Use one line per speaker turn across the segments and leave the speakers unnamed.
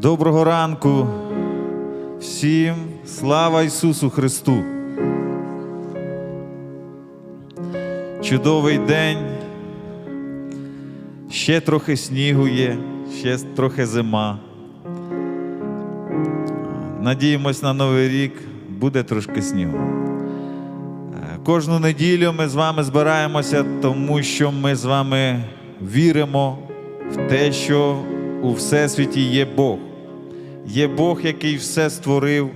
Доброго ранку всім, слава Ісусу Христу. Чудовий день. Ще трохи снігу є, ще трохи зима. Надіємось на Новий рік, буде трошки снігу. Кожну неділю ми з вами збираємося, тому що ми з вами віримо в те, що у Всесвіті є Бог. Є Бог, який все створив,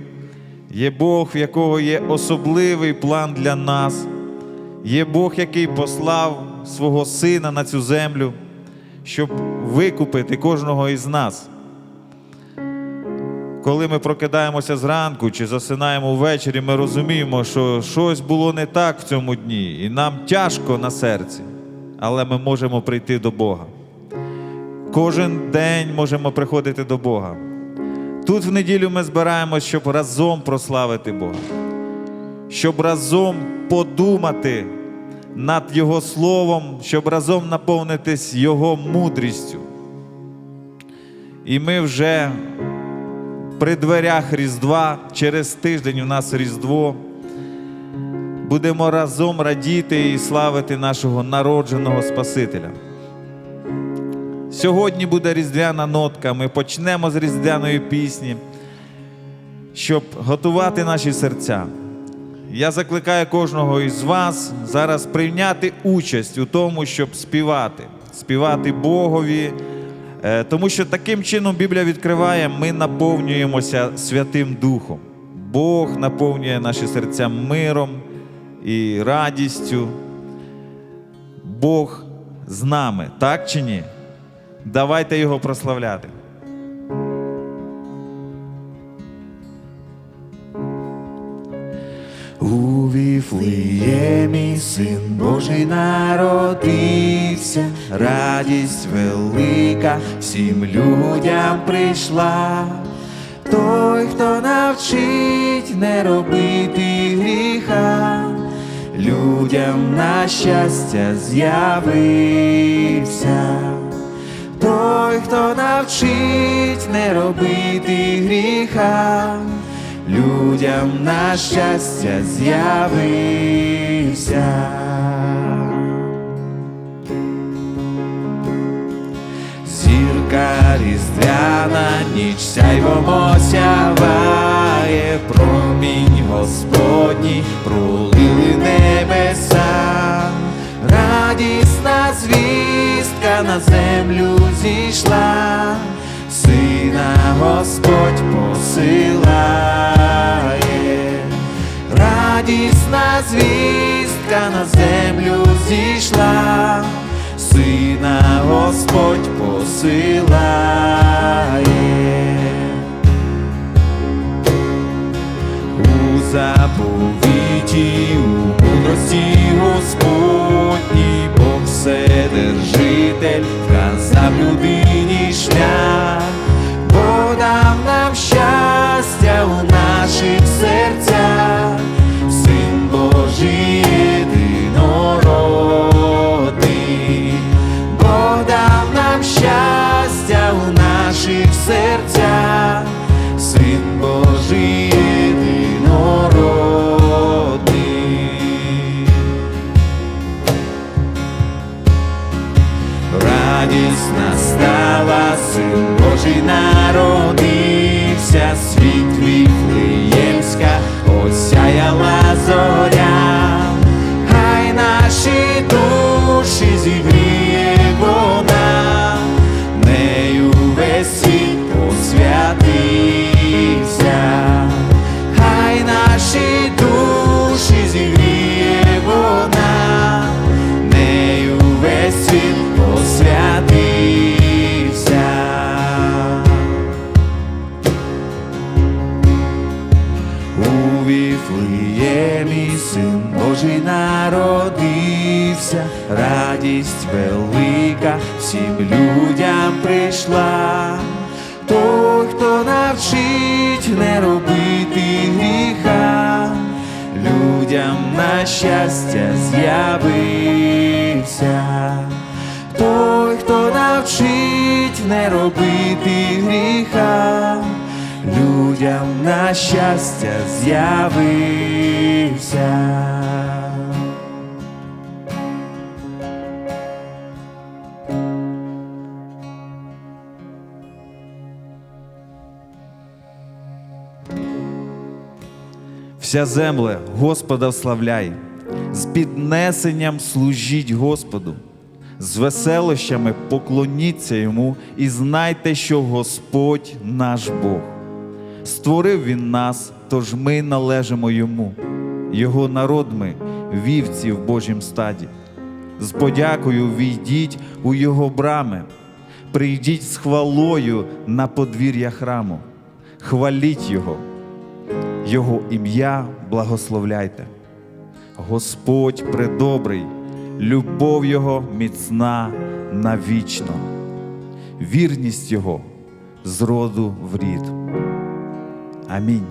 є Бог, в якого є особливий план для нас, є Бог, який послав свого Сина на цю землю, щоб викупити кожного із нас. Коли ми прокидаємося зранку чи засинаємо ввечері, ми розуміємо, що щось було не так в цьому дні, і нам тяжко на серці, але ми можемо прийти до Бога. Кожен день можемо приходити до Бога. Тут в неділю ми збираємось, щоб разом прославити Бога, щоб разом подумати над Його Словом, щоб разом наповнитись Його мудрістю. І ми вже при дверях Різдва, через тиждень у нас Різдво. Будемо разом радіти і славити нашого народженого Спасителя. Сьогодні буде різдвяна нотка. Ми почнемо з різдвяної пісні, щоб готувати наші серця. Я закликаю кожного із вас зараз прийняти участь у тому, щоб співати, співати Богові. Е, Тому що таким чином Біблія відкриває, ми наповнюємося Святим Духом. Бог наповнює наші серця миром і радістю. Бог з нами, так чи ні? Давайте його прославляти.
У Віфлеємі син Божий народився, радість велика всім людям прийшла. Той, хто навчить не робити гріха, людям на щастя з'явився. Той, хто навчить не робити гріха, людям на щастя з'явився. Зірка різдвяна ніч сяйвомо сяває, промінь Господній пролили небеса, радісна звістка на землю зійшла, сина Господь посилає, радісна звістка на землю зійшла, сина Господь посилає. У заповіті, у мудрості Господній, Бог Вседержитель вказав людині шлях, бо Не робити гріха, людям на щастя з'явився. той, хто навчить не робити гріха, людям на щастя з'явився.
Вся земле Господа вславляй, з піднесенням служіть Господу, з веселощами поклоніться йому і знайте, що Господь наш Бог. Створив Він нас, тож ми належимо йому, Його народ ми, вівці в Божім стаді. З подякою війдіть у Його брами, прийдіть з хвалою на подвір'я храму, хваліть Його. Його ім'я благословляйте. Господь предобрий, любов Його міцна навічно, вірність Його з роду в рід. Амінь.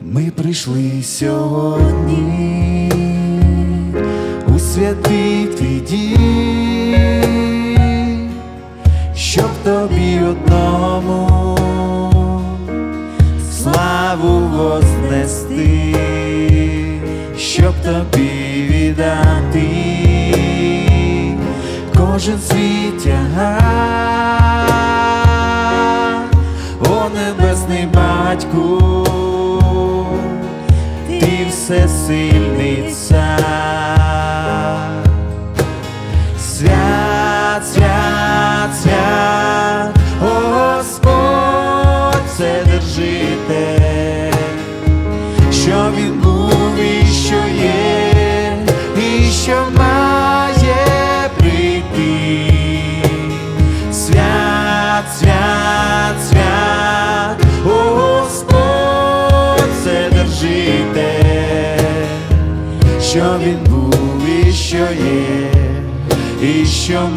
Ми прийшли сьогодні у святий твій дім, тобі одному славу вознести, щоб тобі віддати кожен свій тягар, о небесний батьку, ти всесильний цар. І що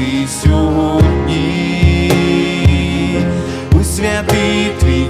прийшли сьогодні. У святий твій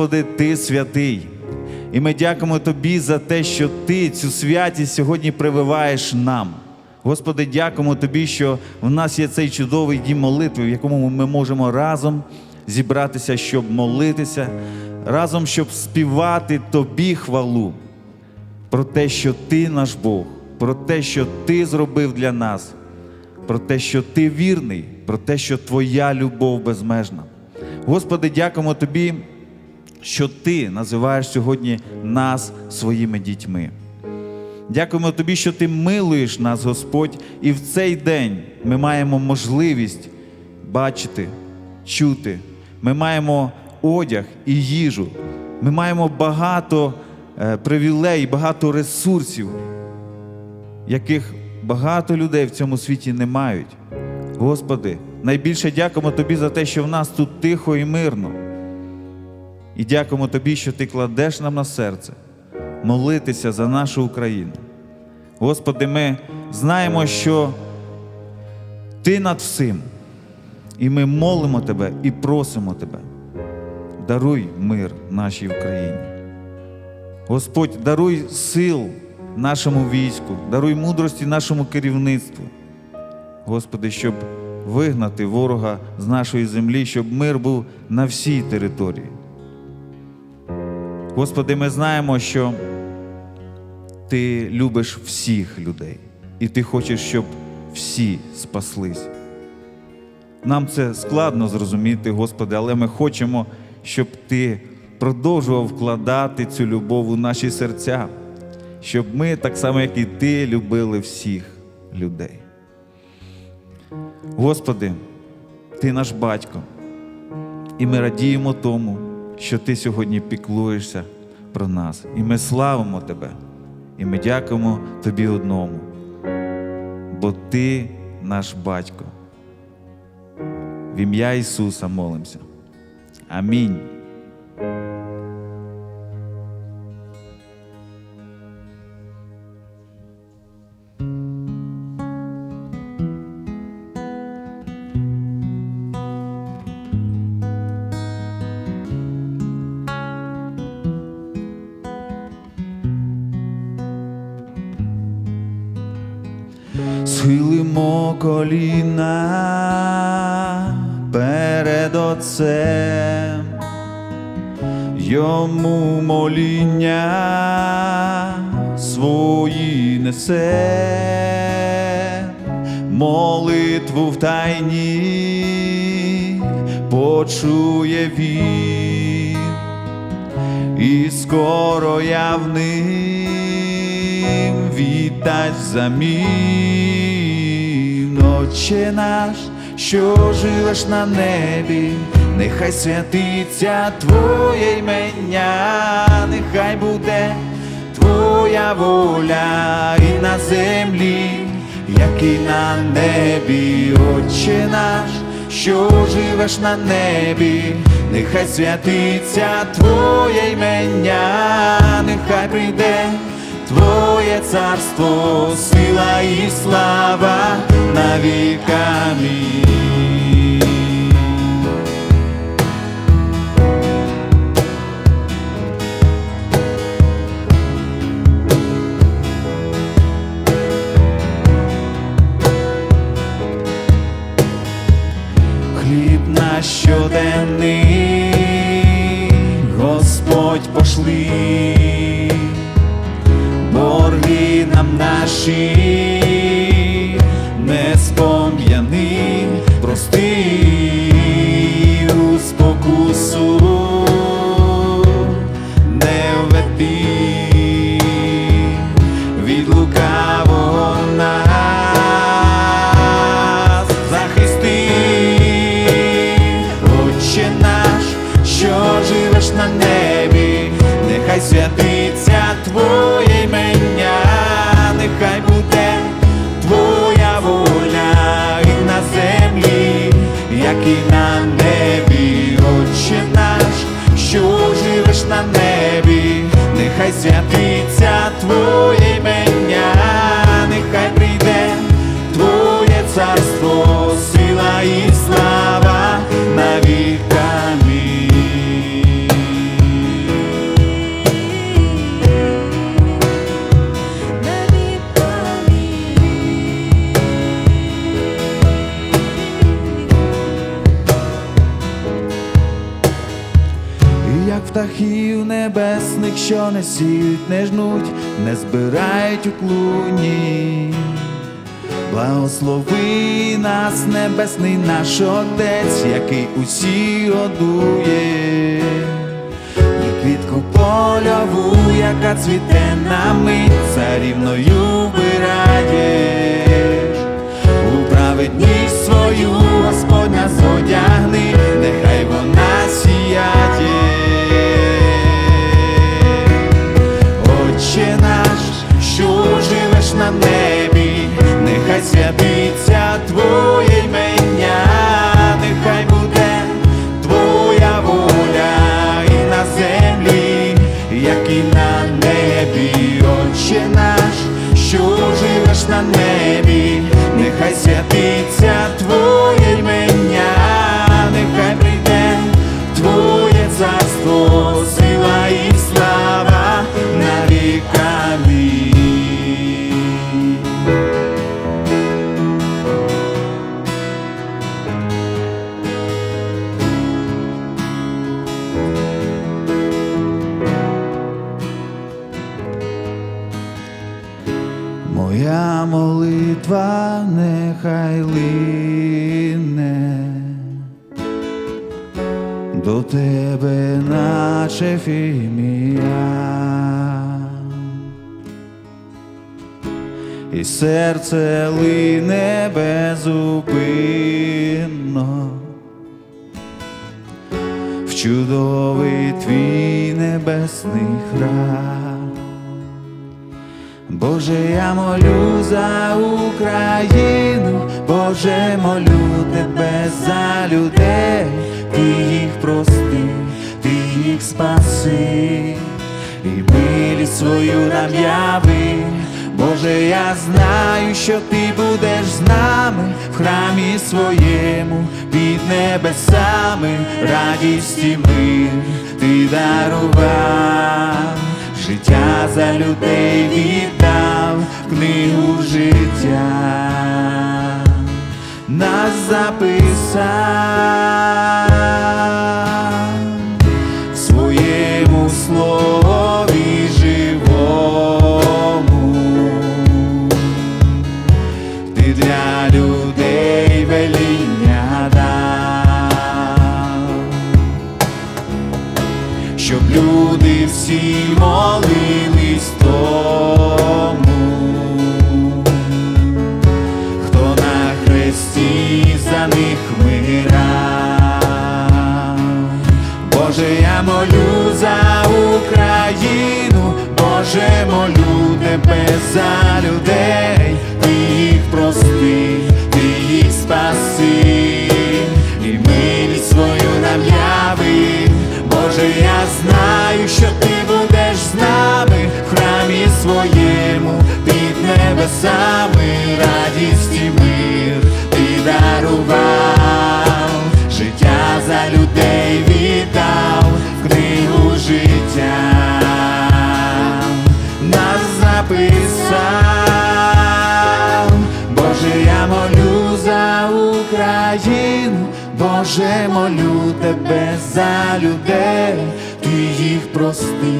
Господи, Ти святий. І ми дякуємо Тобі за те, що Ти цю святість сьогодні прививаєш нам. Господи, дякуємо Тобі, що в нас є цей чудовий дім молитви, в якому ми можемо разом зібратися, щоб молитися, разом, щоб співати Тобі хвалу. про те, що Ти наш Бог, про те, що Ти зробив для нас, про те, що Ти вірний, про те, що Твоя любов безмежна. Господи, дякуємо Тобі, що Ти називаєш сьогодні нас своїми дітьми. Дякуємо Тобі, що Ти милуєш нас, Господь, і в цей день ми маємо можливість бачити, чути. Ми маємо одяг і їжу. Ми маємо багато е, привілей, багато ресурсів, яких багато людей в цьому світі не мають. Господи, найбільше дякуємо Тобі за те, що в нас тут тихо і мирно. І дякуємо Тобі, що Ти кладеш нам на серце молитися за нашу Україну. Господи, ми знаємо, що Ти над всім. І ми молимо Тебе і просимо Тебе. Даруй мир нашій Україні. Господь, даруй сил нашому війську, даруй мудрості нашому керівництву. Господи, щоб вигнати ворога з нашої землі, щоб мир був на всій території. Господи, ми знаємо, що Ти любиш всіх людей, і Ти хочеш, щоб всі спаслись. Нам це складно зрозуміти, Господи, але ми хочемо, щоб Ти продовжував вкладати цю любов у наші серця, щоб ми, так само, як і Ти, любили всіх людей. Господи, Ти наш батько, і ми радіємо тому, що Ти сьогодні піклуєшся про нас. І ми славимо Тебе, і ми дякуємо Тобі одному, бо Ти наш батько. В ім'я Ісуса молимося. Амінь.
Схилимо коліна перед Отцем, йому моління свої несе, молитву в тайні почує він, і скоро явним віддасть замін. Отче наш, що живеш на небі, нехай святиться Твоє імення, нехай буде Твоя воля і на землі, як і на небі, Отче наш, що живеш на небі, нехай святиться Твоє імення, нехай прийде Твоє царство, сила і слава на святиться Твоє імення, нехай прийде Твоє царство, сила і слава на віками. Як птахів небесних, що не сіють, не жнуть, не збирають у клуні. Благослови нас, небесний наш Отець, який усі годує, і квітку польову, яка цвіте на мить, царівною вираєш. У праведність свою лине безупинно в чудовий твій небесний храм. Боже, я молю за Україну, Боже, молю тебе за людей, ти їх прости, ти їх спаси, і милість свою нам яви. Боже, я знаю, що ти будеш з нами в храмі своєму, під небесами, радість і мир ти дарував. Життя за людей віддав книгу життя, нас записав хресті за них вмирав. Боже, я молю за Україну, Боже, молю тебе за людей, ти їх прости, ти їх спаси, і милість свою нам яви. Боже, я знаю, що ти будеш з нами в храмі своєму, під небесами, радість людей віддав в книгу життя, нас записав, Боже, я молю за Україну. Боже, молю тебе за людей, ти їх прости,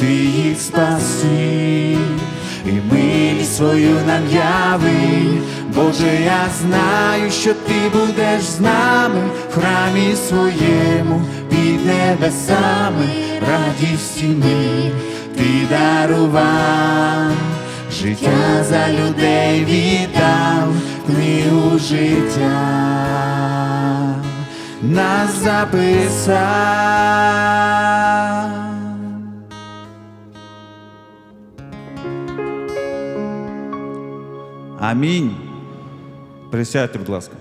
ти їх спаси, і милість свою нам яви. Боже, я знаю, що ти будеш з нами в храмі своєму, під небесами, радість і мир ти дарував, життя за людей віддав, книгу життя нас записав. Амінь.
Присядьте, будь ласка.